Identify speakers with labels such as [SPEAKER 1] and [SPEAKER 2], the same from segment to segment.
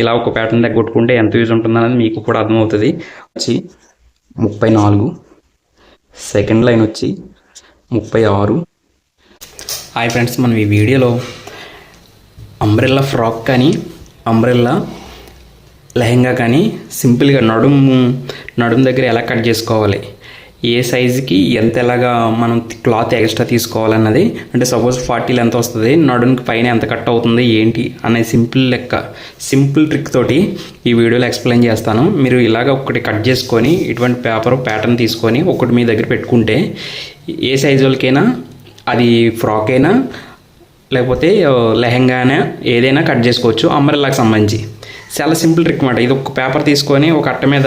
[SPEAKER 1] ఇలా ఒక ప్యాటర్న్ దగ్గర కొట్టుకుంటే ఎంత యూజ్ ఉంటుందనేది మీకు కూడా అర్థమవుతుంది. వచ్చి ముప్పై నాలుగు. సెకండ్ లైన్ వచ్చి ముప్పై ఆరు. హాయ్ ఫ్రెండ్స్ మనం ఈ వీడియోలో అంబ్రెల్లా ఫ్రాక్ కానీ అంబ్రెల్లా లెహంగా కానీ సింపుల్గా నడుము నడుము దగ్గర ఎలా కట్ చేసుకోవాలి? ఏ సైజుకి ఎంత ఎలాగా మనం క్లాత్ ఎక్స్ట్రా తీసుకోవాలన్నది అంటే సపోజ్ ఫార్టీలు ఎంత వస్తుంది నడునికి పైన ఎంత కట్ అవుతుంది ఏంటి అనే సింపుల్ లెక్క సింపుల్ ట్రిక్ తోటి ఈ వీడియోలో ఎక్స్ప్లెయిన్ చేస్తాను. మీరు ఇలాగ ఒకటి కట్ చేసుకొని ఇటువంటి పేపర్ ప్యాటర్న్ తీసుకొని ఒకటి మీ దగ్గర పెట్టుకుంటే ఏ సైజు వాళ్ళకైనా అది ఫ్రాక్ అయినా లేకపోతే లెహంగానే ఏదైనా కట్ చేసుకోవచ్చు అంబ్రెల్లాకి సంబంధించి. చాలా సింపుల్ ట్రిక్ అనమాట ఇది ఒక పేపర్ తీసుకొని ఒక అట్ట మీద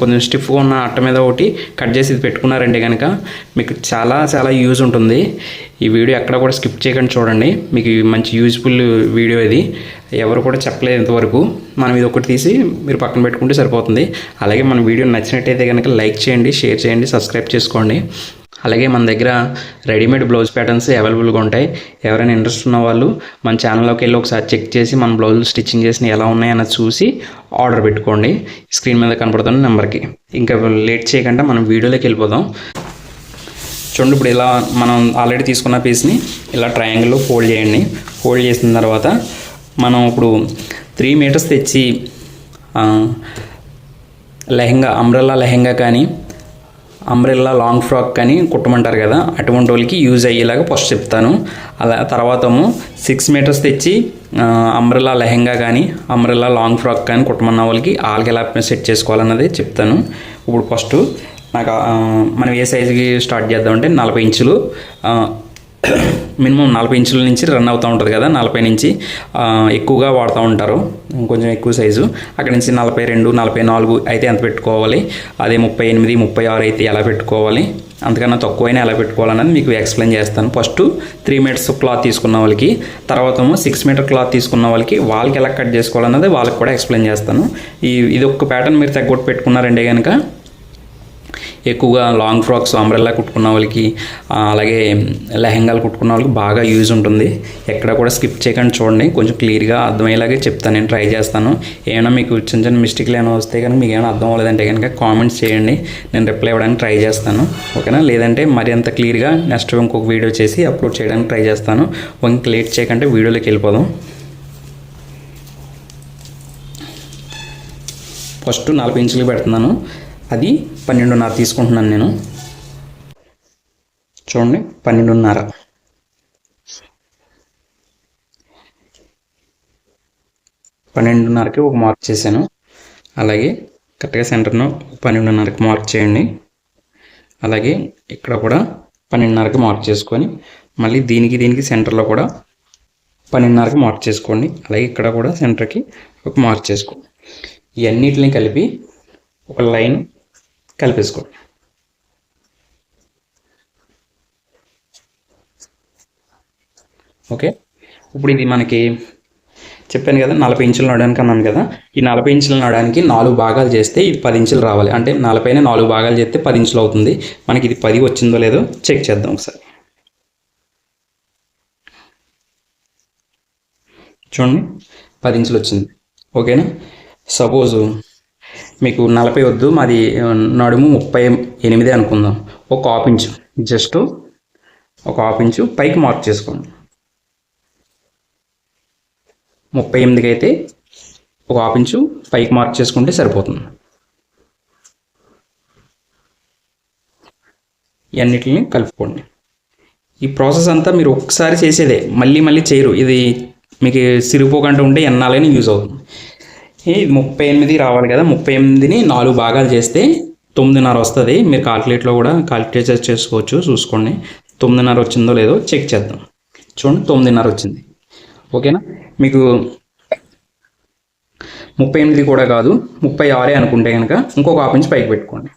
[SPEAKER 1] కొంచెం స్టిఫ్గా ఉన్న అట్ట మీద ఒకటి కట్ చేసి ఇది పెట్టుకున్నారంటే కనుక మీకు చాలా చాలా యూజ్ ఉంటుంది. ఈ వీడియో ఎక్కడ కూడా స్కిప్ చేయకుండా చూడండి. మీకు మంచి యూజ్ఫుల్ వీడియో ఇది. ఎవరు కూడా చెప్పలేదు ఇంతవరకు. మనం ఇది ఒకటి తీసి మీరు పక్కన పెట్టుకుంటే సరిపోతుంది. అలాగే మన వీడియో నచ్చినట్టయితే కనుక లైక్ చేయండి షేర్ చేయండి సబ్స్క్రైబ్ చేసుకోండి. అలాగే మన దగ్గర రెడీమేడ్ బ్లౌజ్ ప్యాటర్న్స్ అవైలబుల్గా ఉంటాయి. ఎవరైనా ఇంట్రెస్ట్ ఉన్న వాళ్ళు మన ఛానల్లోకి వెళ్ళి ఒకసారి చెక్ చేసి మన బ్లౌజులు స్టిచ్చింగ్ చేసిన ఎలా ఉన్నాయన్నది చూసి ఆర్డర్ పెట్టుకోండి. స్క్రీన్ మీద కనపడుతున్న నెంబర్కి. ఇంకా లేట్ చేయకుండా మనం వీడియోలోకి వెళ్ళిపోదాం. చూడండి ఇప్పుడు ఇలా మనం ఆల్రెడీ తీసుకున్న పీస్ని ఇలా ట్రయాంగిల్లో ఫోల్డ్ చేయండి. ఫోల్డ్ చేసిన తర్వాత మనం ఇప్పుడు త్రీ మీటర్స్ తెచ్చి లెహంగా అంబ్రల్లా లెహంగా కానీ అంబ్రెల్లా లాంగ్ ఫ్రాక్ కానీ కుట్టమంటారు కదా అటువంటి వాళ్ళకి యూజ్ అయ్యేలాగా ఫస్ట్ చెప్తాను. అలా తర్వాతము సిక్స్ మీటర్స్ తెచ్చి అంబ్రెల్లా లెహెంగా కానీ అంబ్రెల్లా లాంగ్ ఫ్రాక్ కానీ కుట్టమన్న వాళ్ళకి వాళ్ళకి ఎలా సెట్ చేసుకోవాలన్నది చెప్తాను. ఇప్పుడు ఫస్ట్ నాకు మనం ఏ సైజుకి స్టార్ట్ చేద్దామంటే నలభై ఇంచులు మినిమం నలభై ఇంచుల నుంచి రన్ అవుతూ ఉంటుంది కదా నలభై నుంచి ఎక్కువగా వాడుతూ ఉంటారు. కొంచెం ఎక్కువ సైజు. అక్కడి నుంచి నలభై రెండు నలభై నాలుగు అయితే ఎంత పెట్టుకోవాలి? అదే ముప్పై ఎనిమిది ముప్పై ఆరు అయితే ఎలా పెట్టుకోవాలి? అంతకన్నా తక్కువైనా ఎలా పెట్టుకోవాలన్నది మీకు ఎక్స్ప్లెయిన్ చేస్తాను. ఫస్ట్ త్రీ మీటర్స్ క్లాత్ తీసుకున్న వాళ్ళకి తర్వాత సిక్స్ మీటర్ క్లాత్ తీసుకున్న వాళ్ళకి వాళ్ళకి ఎలా కట్ చేసుకోవాలన్నది వాళ్ళకి కూడా ఎక్స్ప్లెయిన్ చేస్తాను. ఈ ఇది ఒక్క ప్యాటర్న్ మీరు తగ్గొట్టు పెట్టుకున్నారంటే కనుక ఎక్కువగా లాంగ్ ఫ్రాక్స్ అంబ్రెల్లా కుట్టుకున్న వాళ్ళకి అలాగే లెహెంగాలు కుట్టుకున్న వాళ్ళకి బాగా యూజ్ ఉంటుంది. ఎక్కడ కూడా స్కిప్ చేయకుండా చూడండి. కొంచెం క్లియర్గా అర్థమయ్యేలాగే చెప్తాను. నేను ట్రై చేస్తాను. ఏమైనా మీకు చిన్న చిన్న మిస్టేక్లు ఏమైనా వస్తే కనుక మీకు ఏమైనా అర్థం అవ్వలేదంటే కనుక కామెంట్స్ చేయండి. నేను రిప్లై ఇవ్వడానికి ట్రై చేస్తాను. ఓకేనా? లేదంటే మరి అంత క్లియర్గా నెక్స్ట్ ఇంకొక వీడియో చేసి అప్లోడ్ చేయడానికి ట్రై చేస్తాను. ఇంక లేట్ చేయకంటే వీడియోలోకి వెళ్ళిపోదాం. ఫస్ట్ నలభై ఇంచులు పెడుతున్నాను. అది పన్నెండున్నర తీసుకుంటున్నాను నేను. చూడండి పన్నెండున్నర. పన్నెండున్నరకి ఒక మార్క్ చేశాను. అలాగే కరెక్ట్గా సెంటర్ను పన్నెండున్నరకి మార్క్ చేయండి. అలాగే ఇక్కడ కూడా పన్నెండున్నరకి మార్క్ చేసుకొని మళ్ళీ దీనికి దీనికి సెంటర్లో కూడా పన్నెండున్నరకి మార్క్ చేసుకోండి. అలాగే ఇక్కడ కూడా సెంటర్కి ఒక మార్క్ చేసుకోండి ఇవన్నిటిని కలిపి ఒక లైన్ కలిపేసుకోండి. ఓకే? ఇప్పుడు ఇది మనకి చెప్పాను కదా నలభై ఇంచులు నడడానికి అన్నాను కదా ఈ నలభై ఇంచులు నడడానికి నాలుగు భాగాలు చేస్తే ఇది పది ఇంచులు రావాలి. అంటే నలభైన నాలుగు భాగాలు చేస్తే పది ఇంచులు అవుతుంది. మనకి ఇది పది వచ్చిందో లేదో చెక్ చేద్దాం ఒకసారి. చూడండి పది ఇంచులు వచ్చింది. ఓకేనా? సపోజు మీకు నలభై వద్దు మాది నడుము ముప్పై ఎనిమిది అనుకుందాం. ఒక హాఫ్ ఇంచు. జస్ట్ ఒక హాఫ్ ఇంచు పైకి మార్క్ చేసుకోండి. ముప్పై ఎనిమిదికి అయితే ఒక హాఫ్ ఇంచు పైకి మార్క్ చేసుకుంటే సరిపోతుంది. ఇవన్నిటిని కలుపుకోండి. ఈ ప్రాసెస్ అంతా మీరు ఒక్కసారి చేసేదే మళ్ళీ మళ్ళీ చేయరు. ఇది మీకు సిరిపోకుండా ఉంటే ఎన్నాలైనా యూజ్ అవుతుంది. ఇది ముప్పై ఎనిమిది రావాలి కదా. ముప్పై ఎనిమిదిని నాలుగు భాగాలు చేస్తే తొమ్మిదిన్నర వస్తుంది. మీరు కాల్కులేట్లో కూడా కాల్కులేట్ చేసుకోవచ్చు చూసుకోండి. తొమ్మిదిన్నర వచ్చిందో లేదో చెక్ చేద్దాం. చూడండి తొమ్మిదిన్నర వచ్చింది. ఓకేనా మీకు ముప్పై ఎనిమిది కూడా కాదు ముప్పై ఆరే అనుకుంటే కనుక ఇంకొక హాఫ్ ఇంచ్ పైకి పెట్టుకోండి.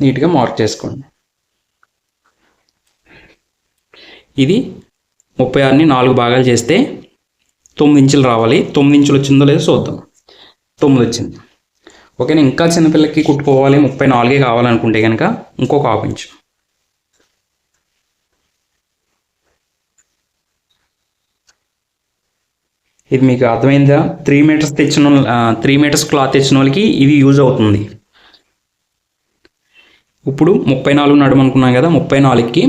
[SPEAKER 1] నీట్గా మార్క్ చేసుకోండి. ఇది ముప్పై ఆరుని నాలుగు భాగాలు చేస్తే తొమ్మిది ఇంచులు రావాలి. తొమ్మిది ఇంచులు వచ్చిందో లేదో చూద్దాం. తొమ్మిది వచ్చింది. ఓకేనా? ఇంకా చిన్నపిల్లకి కుట్టుకోవాలి. ముప్పై నాలుగే కావాలనుకుంటే కనుక ఇంకొక హాఫ్ ఇంచు. ఇది మీకు అర్థమైందా? త్రీ మీటర్స్ తెచ్చిన త్రీ మీటర్స్ క్లాత్ తెచ్చిన వాళ్ళకి ఇది యూజ్ అవుతుంది. ఇప్పుడు ముప్పై నాలుగు నడుము అనుకున్నాం కదా ముప్పై నాలుగుకి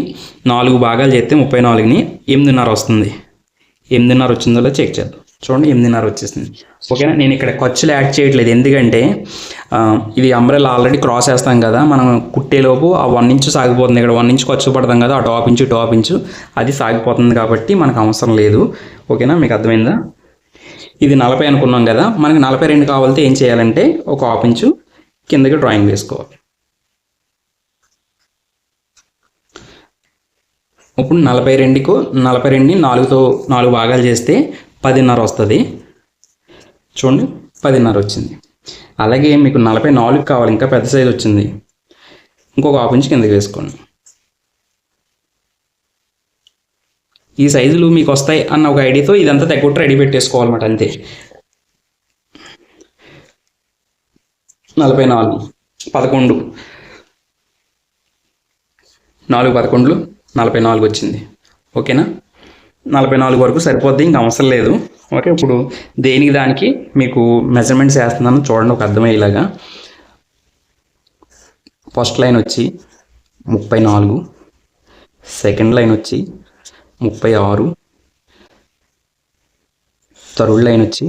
[SPEAKER 1] నాలుగు భాగాలు చేస్తే ముప్పై నాలుగుని ఎనిమిదిన్నర వస్తుంది. ఎనిమిదిన్నర వచ్చిందో చెక్ చేద్దాం. చూడండి ఎనిమిదిన్నర వచ్చేసింది. ఓకేనా? నేను ఇక్కడ ఖర్చులు యాడ్ చేయట్లేదు. ఎందుకంటే ఇది అంబ్రెల్ ఆల్రెడీ క్రాస్ వేస్తాం కదా మనం కుట్టేలోపు ఆ వన్ ఇంచు సాగిపోతుంది ఇక్కడ. వన్ ఇంచు ఖర్చు పడతాం కదా ఆ టాప్ ఇంచు టాప్ ఇంచు అది సాగిపోతుంది కాబట్టి మనకు అవసరం లేదు. ఓకేనా? మీకు అర్థమైందా? ఇది నలభై అనుకున్నాం కదా మనకి నలభై రెండు కావాలంటే ఏం చేయాలంటే ఒక హాఫ్ ఇంచు కిందకి డ్రాయింగ్ వేసుకోవాలి. ఇప్పుడు నలభై రెండుకు నలభై రెండుని నాలుగుతో నాలుగు భాగాలు చేస్తే పదిన్నర వస్తుంది. చూడండి పదిన్నర వచ్చింది. అలాగే మీకు నలభై నాలుగు కావాలి ఇంకా పెద్ద సైజు వచ్చింది. ఇంకొక హాఫ్ ఇంచ్ కిందకి వేసుకోండి. ఈ సైజులు మీకు వస్తాయి అన్న ఒక ఐడియాతో ఇదంతా తగ్గొట్టు రెడీ పెట్టేసుకోవాలన్నమాట అంతే. నలభై నాలుగు పదకొండు. నాలుగు పదకొండులు. నలభై నాలుగు వచ్చింది. ఓకేనా? నలభై నాలుగు వరకు సరిపోద్ది ఇంకా అవసరం లేదు. ఓకే ఇప్పుడు దేనికి దానికి మీకు మెజర్మెంట్స్ వేస్తున్నాను చూడండి ఒక అర్థమయ్యేలాగా ఫస్ట్ లైన్ వచ్చి ముప్పై నాలుగు సెకండ్ లైన్ వచ్చి ముప్పై ఆరు థర్డ్ లైన్ వచ్చి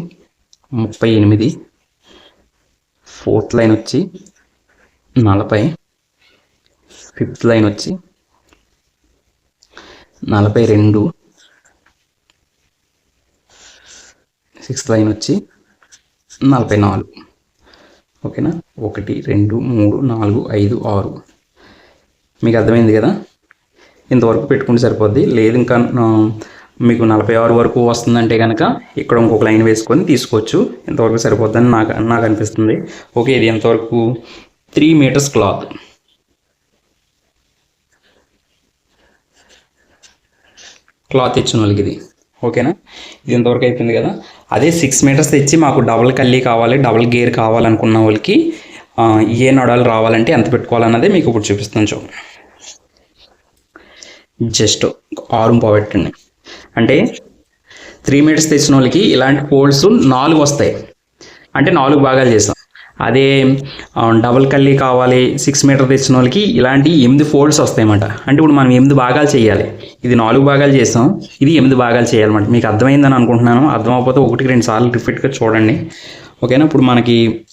[SPEAKER 1] ముప్పై ఎనిమిది ఫోర్త్ లైన్ వచ్చి నలభై ఫిఫ్త్ లైన్ వచ్చి నలభై రెండు. సిక్స్త్ లైన్ వచ్చి నలభై నాలుగు. ఓకేనా? ఒకటి రెండు మూడు నాలుగు ఐదు ఆరు. మీకు అర్థమైంది కదా? ఇంతవరకు పెట్టుకుంటే సరిపోద్ది. లేదు ఇంకా మీకు నలభై ఆరు వరకు వస్తుందంటే కనుక ఇక్కడ ఇంకొక లైన్ వేసుకొని తీసుకోవచ్చు. ఇంతవరకు సరిపోద్దని నాకు నాకు అనిపిస్తుంది. ఓకే ఇది ఎంతవరకు? Three metres cloth. క్లాత్ ఇచ్చిన వాళ్ళకి ఇది ఓకేనా? ఇది ఇంతవరకు అయిపోయింది కదా? అదే సిక్స్ మీటర్స్ తెచ్చి మాకు డబుల్ కల్లీ కావాలి డబుల్ గేర్ కావాలనుకున్న వాళ్ళకి ఏ నడాలు రావాలంటే ఎంత పెట్టుకోవాలన్నదే మీకు ఇప్పుడు చూపిస్తాను చూ. జస్ట్ ఆరు పోబెట్టండి అంటే త్రీ మీటర్స్ తెచ్చిన వాళ్ళకి ఇలాంటి పోల్స్ నాలుగు వస్తాయి. అంటే నాలుగు భాగాలు చేసాం అదే డబుల్ కల్లి కావాలి సిక్స్ మీటర్ తెచ్చిన వాళ్ళకి ఇలాంటి ఎనిమిది ఫోల్డ్స్ వస్తాయన్నమాట. అంటే ఇప్పుడు మనం ఎనిమిది భాగాలు చేయాలి. ఇది నాలుగు భాగాలు చేసాం ఇది ఎనిమిది భాగాలు చేయాలన్నమాట. మీకు అర్థమైందని అనుకుంటున్నాను. అర్థం అవ్వకపోతే ఒకటికి రెండు సార్లు రిపీట్గా చూడండి. ఓకేనా? ఇప్పుడు మనకి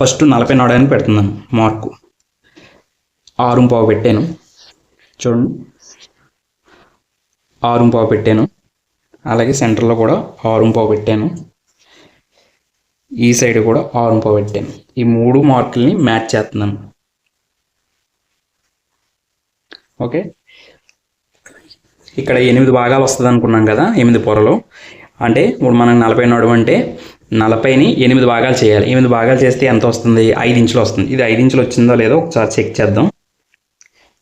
[SPEAKER 1] ఫస్ట్ నలభై నాడని పెడుతున్నాను మార్కు. ఆరు పావు పెట్టాను. చూడండి. ఆరు పావు పెట్టాను. అలాగే సెంటర్లో కూడా ఆరు పావు పెట్టాను. ఈ సైడ్ కూడా ఆరు పావు ఈ మూడు మార్కుల్ని మ్యాచ్ చేస్తున్నాను. ఓకే? ఇక్కడ ఎనిమిది భాగాలు వస్తుంది అనుకున్నాం కదా ఎనిమిది పొరలు. అంటే ఇప్పుడు మనం నలభై నడుము అంటే నలభైని ఎనిమిది భాగాలు చేయాలి. ఎనిమిది భాగాలు చేస్తే ఎంత వస్తుంది? ఐదు ఇంచులు వస్తుంది. ఇది ఐదు ఇంచులు వచ్చిందో లేదో ఒకసారి చెక్ చేద్దాం.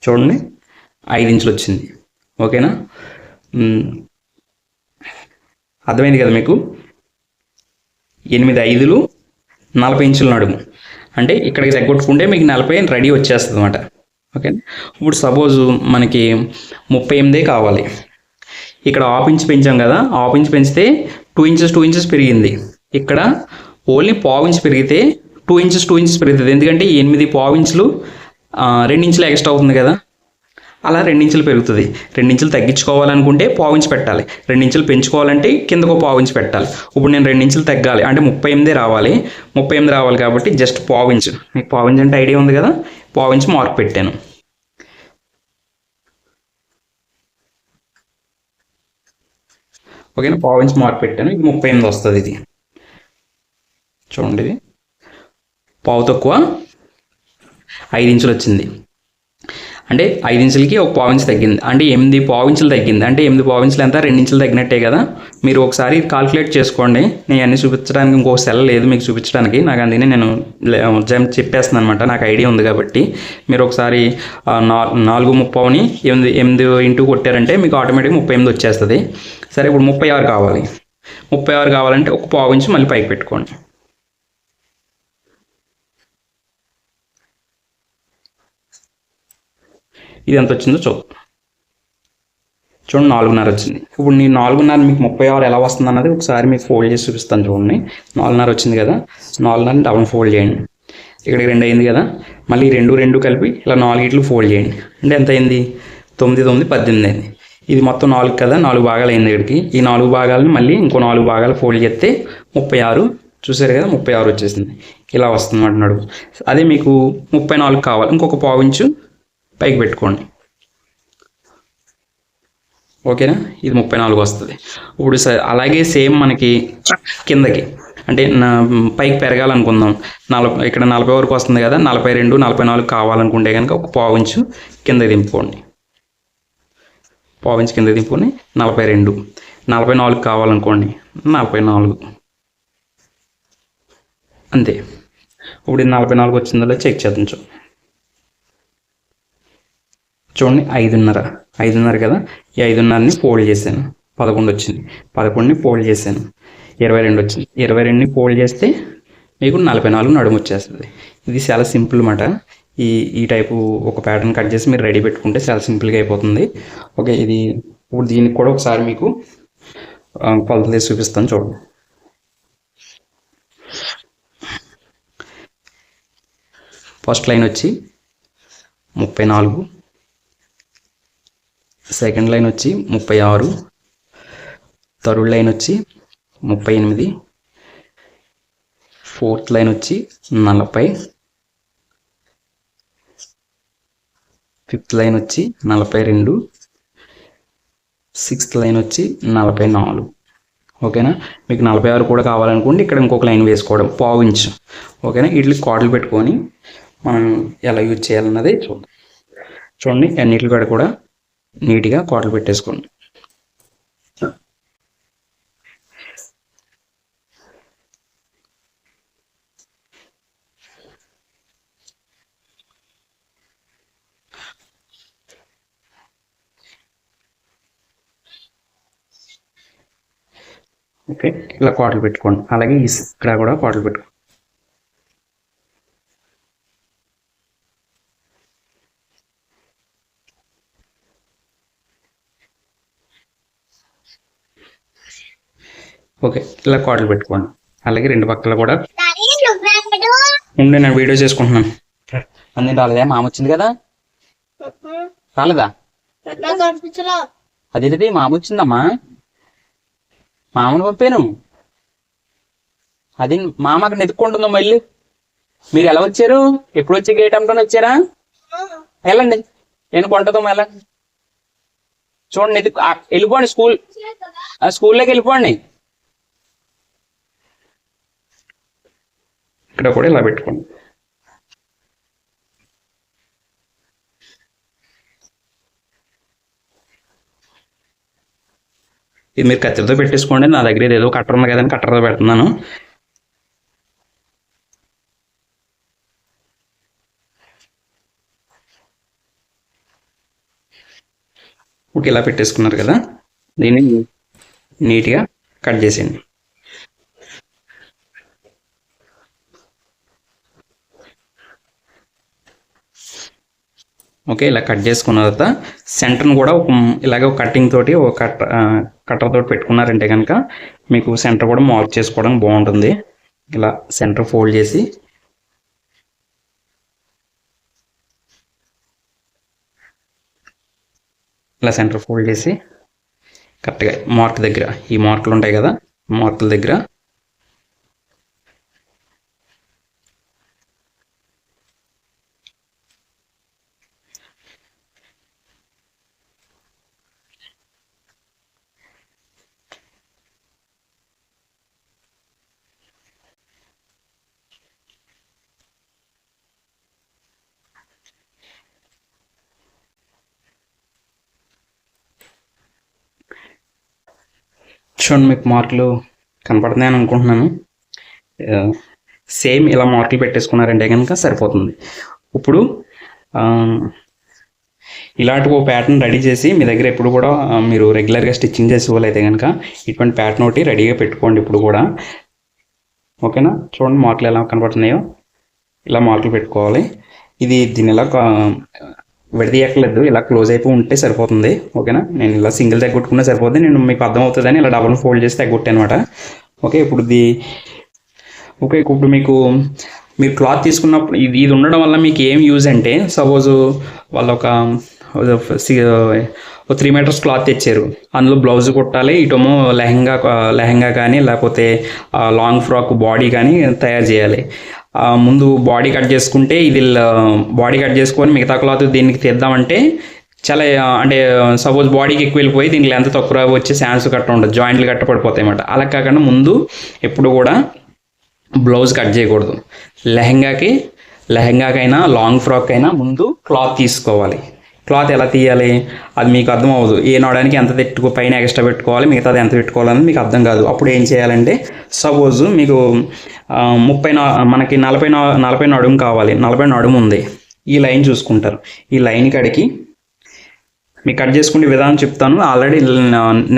[SPEAKER 1] చూడండి. ఐదు ఇంచులు వచ్చింది. ఓకేనా? అర్థమైంది కదా మీకు? ఎనిమిది ఐదులు నలభై ఇంచుల నడుము. అంటే ఇక్కడికి తగ్గొట్టుకుంటే మీకు నలభై రెడీ వచ్చేస్తుంది అనమాట ఓకే ఇప్పుడు సపోజ్ మనకి ముప్పై ఎనిమిదే కావాలి. ఇక్కడ హాఫ్ ఇంచ్ పెంచాం కదా హాఫ్ ఇంచ్ పెంచితే టూ ఇంచెస్ టూ ఇంచెస్ పెరిగింది. ఇక్కడ ఓన్లీ పావు ఇంచ్ పెరిగితే టూ ఇంచెస్ టూ ఇంచెస్ పెరుగుతుంది. ఎందుకంటే ఎనిమిది పావు ఇంచులు రెండు ఇంచులు ఎక్స్ట్రా అవుతుంది కదా. అలా రెండించులు పెరుగుతుంది. రెండించులు తగ్గించుకోవాలనుకుంటే పావించి పెట్టాలి. రెండించులు పెంచుకోవాలంటే కిందకు పావించి పెట్టాలి. ఇప్పుడు నేను రెండించులు తగ్గాలి. అంటే ముప్పై ఎనిమిది రావాలి. ముప్పై ఎనిమిది రావాలి కాబట్టి జస్ట్ పావించు మీకు పావు అంటే ఐడియా ఉంది కదా? పావించి మార్క్ పెట్టాను. ఓకేనా? పావు మార్క్ పెట్టాను. ఇది ముప్పై ఎనిమిది వస్తుంది ఇది. చూడండి ఇది. పావు తక్కువ. ఐదు ఇంచులు వచ్చింది. అంటే ఐదు ఇంచులకి ఒక పావు ఇంచు తగ్గింది. అంటే ఎనిమిది పావించులు తగ్గింది. అంటే ఎనిమిది పావించులు ఎంత? రెండు ఇంచులు తగ్గినట్టే కదా. మీరు ఒకసారి కాల్కులేట్ చేసుకోండి. నేను అన్ని చూపించడానికి ఇంకో సెల్ లేదు మీకు చూపించడానికి. నాకు అందుకని నేను జమ్ చెప్పేస్తున్నాను అనమాట నాకు ఐడియా ఉంది కాబట్టి. మీరు ఒకసారి నా నాలుగు ముప్పావుని ఎనిమిది ఎనిమిది ఇంటూ కొట్టారంటే మీకు ఆటోమేటిక్గా ముప్పై ఎనిమిది వచ్చేస్తుంది. సరే ఇప్పుడు ముప్పై ఆరు కావాలి. ముప్పై ఆరు కావాలంటే ఒక పావు ఇంచు మళ్ళీ పైకి పెట్టుకోండి. ఇది ఎంత వచ్చిందో చూద్దాం. చూడండి నాలుగున్నర వచ్చింది. ఇప్పుడు నేను నాలుగున్నర మీకు ముప్పై ఆరు ఎలా వస్తుంది అన్నది ఒకసారి మీకు ఫోల్డ్ చేసి చూపిస్తాను చూడండి. నాలుగున్నర వచ్చింది కదా. నాలుగున్నర డబుల్ ఫోల్డ్ చేయండి. ఇక్కడికి రెండు అయింది కదా. మళ్ళీ రెండు రెండు కలిపి ఇలా నాలుగిట్లు ఫోల్డ్ చేయండి. అంటే ఎంత అయింది? తొమ్మిది తొమ్మిది పద్దెనిమిది అయింది. ఇది మొత్తం నాలుగు కదా నాలుగు భాగాలు అయింది ఇక్కడికి. ఈ నాలుగు భాగాలను మళ్ళీ ఇంకో నాలుగు భాగాలు ఫోల్డ్ చేస్తే ముప్పై ఆరు. చూసారు కదా ముప్పై ఆరు వచ్చేసింది. ఇలా వస్తుంది అంటున్నాడు అదే మీకు ముప్పై నాలుగు కావాలి. ఇంకొక పావు ఇంచు పైకి పెట్టుకోండి. ఓకేనా? ఇది ముప్పై నాలుగు వస్తుంది. ఇప్పుడు అలాగే సేమ్ మనకి కిందకి. అంటే నా పైకి పెరగాలనుకుందాం. నలభై ఇక్కడ నలభై వరకు వస్తుంది కదా నలభై రెండు నలభై నాలుగు కావాలనుకుంటే కనుక ఒక పావుంచు కింద దింపుకోండి. పావుంచు కింద దింపుకొని నలభై రెండు. నలభై నాలుగు కావాలనుకోండి నలభై నాలుగు. అంతే. ఇప్పుడు నలభై నాలుగు వచ్చిందో చెక్ చేద్దాం చూ చూడండి ఐదున్నర. ఐదున్నర కదా? ఈ ఐదున్నరని ఫోల్డ్ చేశాను. పదకొండు వచ్చింది. పదకొండుని ఫోల్డ్ చేశాను. ఇరవై రెండు వచ్చింది. ఇరవై రెండుని ఫోల్డ్ చేస్తే మీకు నలభై నాలుగు నడుము వచ్చేస్తుంది. ఇది చాలా సింపుల్ మాట. ఈ ఈ టైపు ఒక ప్యాటర్న్ కట్ చేసి మీరు రెడీ పెట్టుకుంటే చాలా సింపుల్గా అయిపోతుంది. ఓకే ఇది ఇప్పుడు దీనికి కూడా ఒకసారి మీకు కొలతలు తీసి చూపిస్తాను చూడండి. ఫస్ట్ లైన్ వచ్చి ముప్పై నాలుగు సెకండ్ లైన్ వచ్చి ముప్పై ఆరు. థర్డ్ లైన్ వచ్చి ముప్పై ఎనిమిది. ఫోర్త్ లైన్ వచ్చి నలభై. ఫిఫ్త్ లైన్ వచ్చి నలభై రెండు. సిక్స్త్ లైన్ వచ్చి నలభై నాలుగు. ఓకేనా? మీకు నలభై ఆరు కూడా కావాలనుకోండి ఇక్కడ ఇంకొక లైన్ వేసుకోవడం పావు ఓకేనా? వీటికి కాటలు పెట్టుకొని మనం ఎలా యూజ్ చేయాలన్నది చూద్దాం. చూడండి అన్నిటి కాడ కూడా నీట్గా కోటలు పెట్టేసుకోండి. ఓకే ఇలా కోటలు పెట్టుకోండి. అలాగే ఇక్కడ కూడా కోటలు పెట్టుకోండి. ఓకే ఇలా కోటలు పెట్టుకోండి. అలాగే రెండు పక్కల కూడా ఉండే నేను వీడియో చేసుకుంటున్నాను. అందే రాలేదా? మామ వచ్చింది కదా? రాలేదా? అదేంటిది? మామ వచ్చిందమ్మా. మామను పంపాను. అది మామ అక్కడ ఎత్తుకుంటుందో మళ్ళీ మీరు ఎలా వచ్చారు? ఎప్పుడు వచ్చి గేట్ అమ్మటం వచ్చారా? వెళ్ళండి. నేను కొంటదో ఎలా చూడండి వెళ్ళిపోండి స్కూల్ ఆ స్కూల్లోకి వెళ్ళిపోండి. ఇక్కడ కూడా ఇలా పెట్టుకోండి. ఇది మీరు కత్తిరితో పెట్టేసుకోండి. నా దగ్గర ఏదో కట్టర్ ఉంది కదండి కట్టర్తో పెడుతున్నాను. ఓకే ఇలా పెట్టేసుకున్నారు కదా. దీన్ని నీట్గా కట్ చేసేయండి. ఓకే ఇలా కట్ చేసుకున్న తర్వాత సెంటర్ని కూడా ఒక ఇలాగే ఒక కటింగ్ తోటి ఒక కట్ కట్టర్ తోటి పెట్టుకున్నారంటే కనుక మీకు సెంటర్ కూడా మార్క్ చేసుకోవడం బాగుంటుంది. ఇలా సెంటర్ ఫోల్డ్ చేసి ఇలా సెంటర్ ఫోల్డ్ చేసి కరెక్ట్గా మార్క్ దగ్గర ఈ మార్కులు ఉంటాయి కదా మార్కుల దగ్గర చూడండి మీకు మార్కులు కనపడుతున్నాయని అనుకుంటున్నాను. సేమ్ ఇలా మార్కులు పెట్టేసుకున్నారంటే కనుక సరిపోతుంది. ఇప్పుడు ఇలాంటి ఓ ప్యాటర్న్ రెడీ చేసి మీ దగ్గర ఎప్పుడు కూడా మీరు రెగ్యులర్గా స్టిచ్చింగ్ చేసే కనుక ఇటువంటి ప్యాటర్న్ ఒకటి రెడీగా పెట్టుకోండి ఇప్పుడు కూడా. ఓకేనా? చూడండి మార్కులు ఎలా కనపడుతున్నాయో. ఇలా మార్కులు పెట్టుకోవాలి. ఇది దీని ఎలా విడదీయక్కర్లేదు ఇలా క్లోజ్ అయిపోయి ఉంటే సరిపోతుంది. ఓకేనా? నేను ఇలా సింగిల్ తగ్గొట్టుకున్నా సరిపోతుంది నేను మీకు అర్థమవుతుందని ఇలా డబుల్ ఫోల్డ్ చేసి తగ్గొట్టాను అనమాట ఓకే ఇప్పుడు ఇది ఓకే ఇప్పుడు మీకు మీరు క్లాత్ తీసుకున్నప్పుడు ఇది ఇది ఉండడం వల్ల మీకు ఏం యూజ్ అంటే సపోజ్ వాళ్ళు ఒక త్రీ మీటర్స్ క్లాత్ తెచ్చారు. అందులో బ్లౌజ్ కుట్టాలి ఇటమో లెహంగా లెహంగా కానీ లేకపోతే లాంగ్ ఫ్రాక్ బాడీ కానీ తయారు చేయాలి. ముందు బాడీ కట్ చేసుకుంటే ఇది బాడీ కట్ చేసుకొని మిగతా క్లాత్ దీనికి తెద్దామంటే చాలా అంటే సపోజ్ బాడీకి ఎక్కువ వెళ్ళిపోయి దీనికి లెంత్ తక్కువ వచ్చే శాన్స్ కట్ట ఉండదు. జాయింట్లు కట్ట పడిపోతాయి అన్నమాట. అలా కాకుండా ముందు ఎప్పుడు కూడా బ్లౌజ్ కట్ చేయకూడదు. లెహంగాకి లెహంగాకైనా లాంగ్ ఫ్రాక్ అయినా ముందు క్లాత్ తీసుకోవాలి. క్లాత్ ఎలా తీయాలి? అది మీకు అర్థం అవ్వదు ఏ నడడానికి ఎంత పెట్టుకో పైన ఎక్స్ట్రా పెట్టుకోవాలి మిగతాది ఎంత పెట్టుకోవాలని మీకు అర్థం కాదు. అప్పుడు ఏం చేయాలంటే సపోజ్ మీకు ముప్పై మనకి నలభై నలభై నడుము కావాలి. నలభై నడుము ఉంది. ఈ లైన్ చూసుకుంటారు. ఈ లైన్ కాడికి మీకు కట్ చేసుకునే విధానం చెప్తాను. ఆల్రెడీ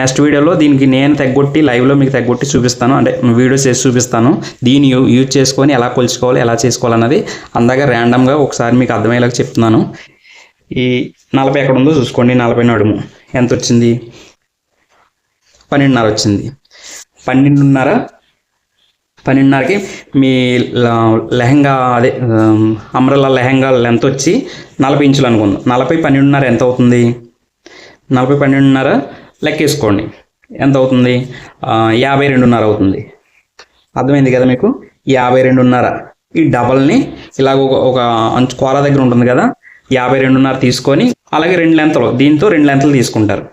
[SPEAKER 1] నెక్స్ట్ వీడియోలో దీనికి నేను తగ్గొట్టి లైవ్లో మీకు తగ్గొట్టి చూపిస్తాను. అంటే వీడియోస్ చేసి చూపిస్తాను. దీన్ని యూ యూజ్ చేసుకొని ఎలా కొలుచుకోవాలి ఎలా చేసుకోవాలన్నది అందాక ర్యాండమ్గా ఒకసారి మీకు అర్థమయ్యేలాగా చెప్తున్నాను. ఈ నలభై ఎక్కడ ఉందో చూసుకోండి నలభై నడుము. ఎంత వచ్చింది పన్నెండున్నర వచ్చింది. పన్నెండున్నర పన్నెండున్నరకి మీ లెహంగా అదే అమ్రల్లా లెహంగా లెంత్ వచ్చి నలభై ఇంచులు అనుకుందాం. నలభై పన్నెండున్నర ఎంత అవుతుంది? నలభై పన్నెండున్నర లెక్కేసుకోండి. ఎంత అవుతుంది? యాభై రెండున్నర అవుతుంది. అర్థమైంది కదా మీకు? యాభై రెండున్నర. ఈ డబల్ని ఇలాగ ఒక ఒక అంచు కోల దగ్గర ఉంటుంది కదా? యాభై రెండున్నర తీసుకొని అలాగే రెండు లెంతలు దీంతో రెండు లెంతలు తీసుకుంటారు.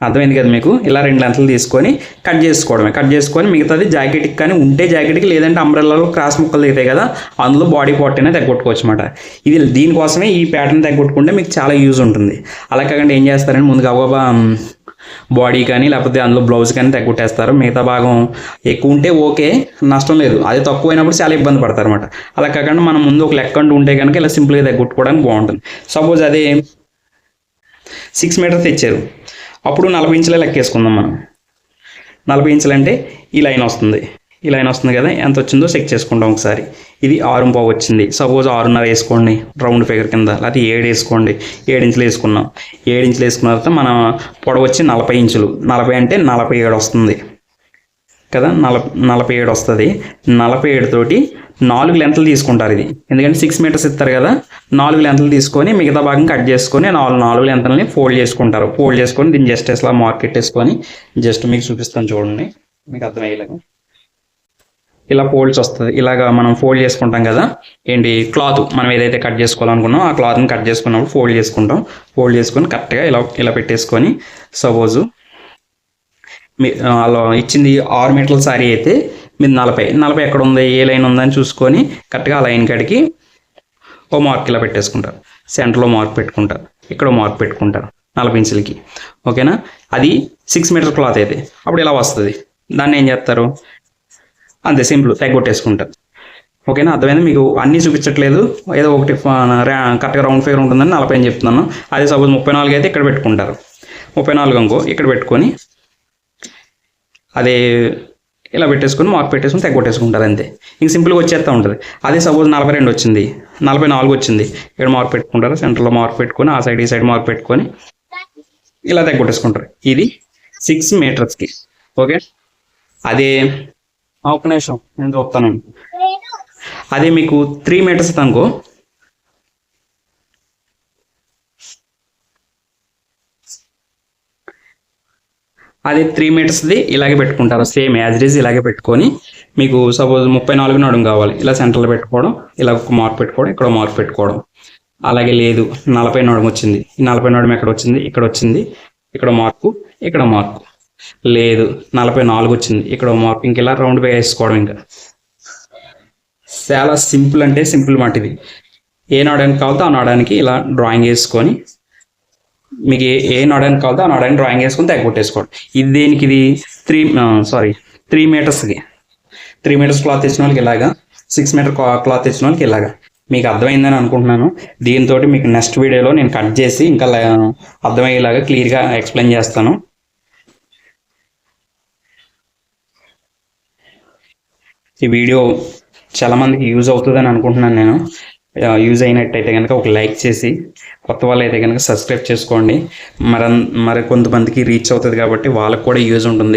[SPEAKER 1] అర్థమైంది కదా మీకు? ఇలా రెండు లెంతలు తీసుకొని కట్ చేసుకోవడమే. కట్ చేసుకొని మిగతాది జాకెట్కి కానీ ఉంటే జాకెట్కి లేదంటే అంబ్రెల్లాలో క్రాస్ ముక్కలు దిగుతాయి కదా అందులో బాడీ పార్ట్ అయినా తగ్గొట్టుకోవచ్చు అనమాట ఇది దీనికోసమే ఈ ప్యాటర్న్ తగ్గొట్టుకుంటే మీకు చాలా యూజ్ ఉంటుంది. అలా కాకుండా ఏం చేస్తారంటే ముందుగా గబగబా బాడీ కానీ లేకపోతే అందులో బ్లౌజ్ కానీ తగ్గొట్టేస్తారు. మిగతా భాగం ఎక్కువ ఉంటే ఓకే నష్టం లేదు. అది తక్కువైనప్పుడు చాలా ఇబ్బంది పడతారు అనమాట అలా కాకుండా మనం ముందు ఒక లెక్క అంటూ ఉంటే కనుక ఇలా సింపుల్గా తగ్గొట్టుకోవడానికి బాగుంటుంది. సపోజ్ అదే సిక్స్ మీటర్స్ ఇచ్చారు అప్పుడు నలభై ఇంచులే లెక్కేసుకుందాం మనం. నలభై ఇంచులు అంటే ఈ లైన్ వస్తుంది. ఈ లైన్ వస్తుంది కదా ఎంత వచ్చిందో చెక్ చేసుకుంటాం ఒకసారి. ఇది ఆరు పావు వచ్చింది. సపోజ్ ఆరున్నర వేసుకోండి రౌండ్ ఫిగర్ కింద. లేకపోతే ఏడు వేసుకోండి. ఏడు ఇంచులు వేసుకున్నాం. ఏడు ఇంచులు వేసుకున్న తర్వాత మన పొడవు వచ్చి నలభై ఇంచులు. నలభై అంటే నలభై ఏడు వస్తుంది. కదా నల నలభై ఏడు వస్తుంది. నలభై ఏడుతోటి నాలుగు లెంతలు తీసుకుంటారు ఇది. ఎందుకంటే సిక్స్ మీటర్స్ ఇస్తారు కదా నాలుగు లెంతలు తీసుకొని మిగతా భాగం కట్ చేసుకొని నాలుగు నాలుగు లెంతల్ని ఫోల్డ్ చేసుకుంటారు. ఫోల్డ్ చేసుకొని దీన్ని జస్ట్ ఇలా మార్కెట్ వేసుకొని జస్ట్ మీకు చూపిస్తాను చూడండి. మీకు అర్థమయ్యేలాగా. ఇలా ఫోల్డ్స్ వస్తుంది. ఇలాగా మనం ఫోల్డ్ చేసుకుంటాం కదా. ఏంటి? క్లాత్ మనం ఏదైతే కట్ చేసుకోవాలనుకున్నాం ఆ క్లాత్ని కట్ చేసుకున్నప్పుడు ఫోల్డ్ చేసుకుంటాం. ఫోల్డ్ చేసుకొని కరెక్ట్గా ఇలా ఇలా పెట్టేసుకొని సపోజు మీ అలా ఇచ్చింది ఆరు మీటర్ల సారీ అయితే మీరు నలభై. నలభై ఎక్కడ ఉంది? ఏ లైన్ ఉందని చూసుకొని కరెక్ట్గా ఆ లైన్ కాడికి ఓ మార్క్ ఇలా పెట్టేసుకుంటారు. సెంటర్లో మార్క్ పెట్టుకుంటారు. ఇక్కడ మార్క్ పెట్టుకుంటారు. నలభై ఇంచులకి ఓకేనా అది సిక్స్ మీటర్ క్లాత్ అయితే. అప్పుడు ఇలా వస్తుంది? దాన్ని ఏం చేస్తారు? అంతే సింపుల్ తగ్గొట్టేసుకుంటారు ఓకేనా అర్థమైంది? మీకు అన్నీ చూపించట్లేదు. ఏదో ఒకటి కరెక్ట్గా రౌండ్ ఫిగర్ ఉంటుందని నలభై అని చెప్తున్నాను. అదే సపోజ్ ముప్పై నాలుగు అయితే ఇక్కడ పెట్టుకుంటారు. ముప్పై నాలుగు అంకో ఇక్కడ పెట్టుకొని అదే ఇలా పెట్టేసుకొని మార్క్ పెట్టేసుకొని తెగొట్టేసుకుంటారు అంతే. ఇంక సింపుల్గా వచ్చేస్తూ ఉంటుంది. అదే సపోజ్ నలభై రెండు వచ్చింది. నలభై నాలుగు వచ్చింది. ఇక్కడ మార్క్ పెట్టుకుంటారు. సెంటర్లో మార్క్ పెట్టుకొని ఆ సైడ్ ఈ సైడ్ మార్క్ పెట్టుకొని ఇలా తెగొట్టేసుకుంటారు ఇది సిక్స్ మీటర్స్కి ఓకే అదే ఒక నిమిషం నేను చూస్తాను అది మీకు త్రీ మీటర్స్ అనుకో అది త్రీ మీటర్స్ది ఇలాగే పెట్టుకుంటారు సేమ్ యాజ్ ఇట్ ఈజ్ ఇలాగే పెట్టుకొని. మీకు సపోజ్ ముప్పై నాలుగు నడుము కావాలి ఇలా సెంటర్లో పెట్టుకోవడం ఇలా ఒక మార్క్ పెట్టుకోవడం ఇక్కడ మార్క్ పెట్టుకోవడం. అలాగే లేదు నలభై నడుము వచ్చింది ఈ నలభై నడుము ఎక్కడ వచ్చింది ఇక్కడ వచ్చింది ఇక్కడ మార్కు ఇక్కడ మార్కు. లేదు నలభై నాలుగు వచ్చింది. ఇక్కడ మార్క్ ఇలా రౌండ్ వేసుకోవడం ఇంకా. చాలా సింపుల్ అంటే సింపుల్ మాట ఇది ఏ నాడానికి కావాలో ఆ నాడానికి ఇలా డ్రాయింగ్ వేసుకొని మీకు ఏ ఏ నాడానికి కావాలో ఆ నాడానికి డ్రాయింగ్ వేసుకొని తగ్గొట్టేసుకోవడం ఇది దేనికి ఇది? త్రీ సారీ త్రీ మీటర్స్కి. త్రీ మీటర్స్ క్లాత్ తెచ్చిన వాళ్ళకి ఇలాగా సిక్స్ మీటర్ క్లాత్ తెచ్చిన వాళ్ళకి ఇలాగా. మీకు అర్థమైందని అనుకుంటున్నాను. దీంతో మీకు నెక్స్ట్ వీడియోలో నేను కట్ చేసి ఇంకా అర్థమయ్యేలాగా క్లియర్గా ఎక్స్ప్లెయిన్ చేస్తాను. ఈ వీడియో చాలా మందికి యూజ్ అవుతుందని అనుకుంటున్నాను నేను. యూజ్ అయినట్టయితే కనుక ఒక లైక్ చేసి కొత్త వాళ్ళు అయితే కనుక సబ్స్క్రైబ్ చేసుకోండి. మరి మరి కొంతమందికి రీచ్ అవుతుంది కాబట్టి వాళ్ళకి కూడా యూజ్ ఉంటుంది.